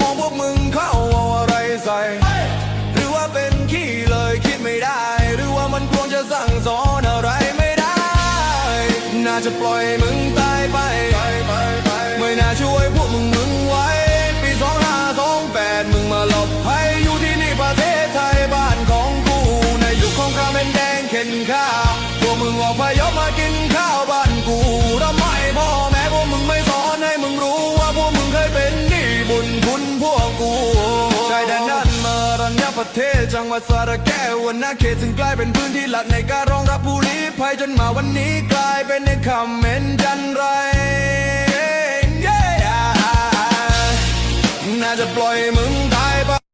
มองพวกมึงเข้าเอาอะไรใส่ หรือว่าเป็นขี้เลยคิดไม่ได้ หรือว่ามันควรจะสั่งสอนอะไรไม่ได้ น่าจะปล่อยมึงตายไป ไม่น่าช่วยพวกมึงมึงไว้ ปีสองห้าสองแปดมึงมาหลบให้อยู่ที่นี่ประเทศไทยบ้านของกูในยุคของข้าเป็นแดงเข็นข้า วกกูชายแดนนั้นมารัญญประเทศจังหวัดสระแก้ววันนาเขตซึ่งกลายเป็นพื้นที่หลักในการรองรับผู้ลี้ภัยจนมาวันนี้กลายเป็นในคำเมนจันไรน่าจะปล่อยมึงตายไป